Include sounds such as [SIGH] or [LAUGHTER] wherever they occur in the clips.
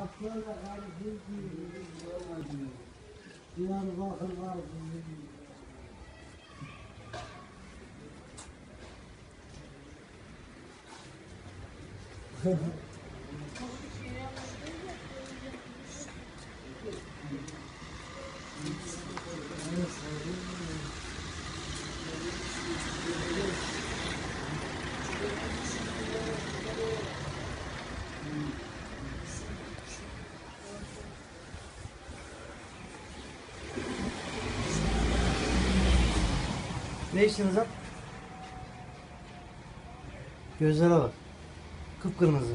أكل أرض Thank you. Ne içtiniz lan? Gözlere bak. Kıpkırmızı.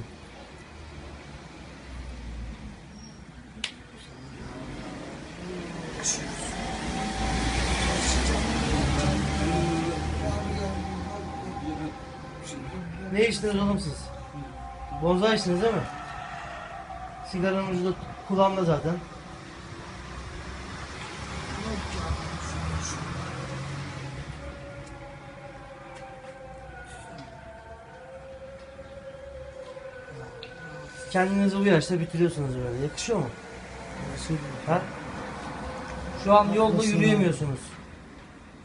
Ne içtiniz oğlum siz? Bonza içtiniz değil mi? Sigaranın ucu da kulağımda zaten. Kendinizi bu yaşta bitiriyorsunuz böyle. Yakışıyor mu? Ha? Şu an yolda yürüyemiyorsunuz.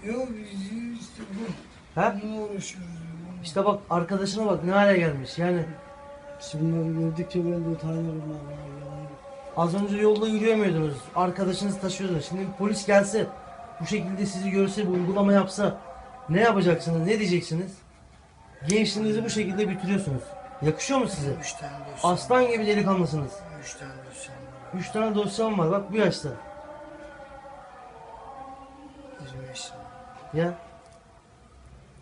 Yok biz işte bu. Ha? Bununla uğraşıyoruz. İşte bak arkadaşına bak ne hale gelmiş. Yani Bunları gördükçe ben de utanıyorum ya. az önce yolda yürüyemiyordunuz. Arkadaşınızı taşıyordunuz. Şimdi polis gelse bu şekilde sizi görse bir uygulama yapsa ne yapacaksınız? Ne diyeceksiniz? Gençliğinizi bu şekilde bitiriyorsunuz. Yakışıyor mu size? Üç tane dosyam Aslan gibi delikanlısınız. Üç tane dosyam var. Üç tane dosyam var bak bu yaşta. 20 yaşında. Ya.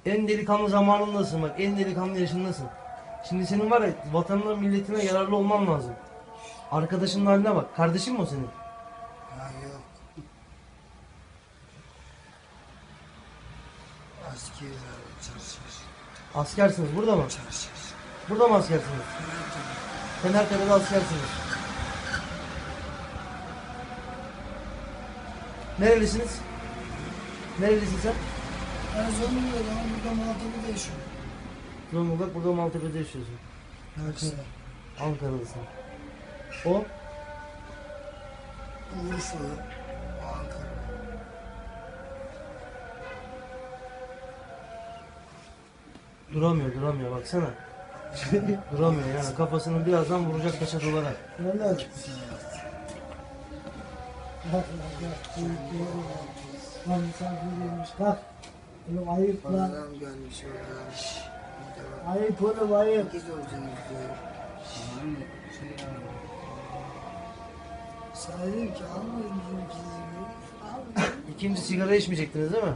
En delikanlı zamanındasın bak. En delikanlı yaşındasın. Şimdi senin var ya vatanına milletine yararlı olman lazım. Arkadaşının haline bak. Kardeşin mi o senin? Ha yok. Askeri abi çalışır. Askersiniz burada mı? Çalışır. Burada mı askersiniz? Fenerkale'de askersiniz. Nerelisiniz? Nerelisin sen? Ben Zonguldak'ta ama burada Maltepe'de yaşıyorum. Zonguldak burada Maltepe'de yaşıyorsun. Ankara. Ankara'lısın. O? Urfa. Ankara. Duramıyor duramıyor baksana. [LAUGHS] duramıyor yani kafasını birazdan vuracak taşa duvara. Valla. Bak bak bak. Oğlum ayıp lan. Adam gelmiş orada. Ayıp oğlum ayıp. Diyor. Dedim ki almayın bizim. Almayın. İkinci sigara içmeyecektiniz değil mi?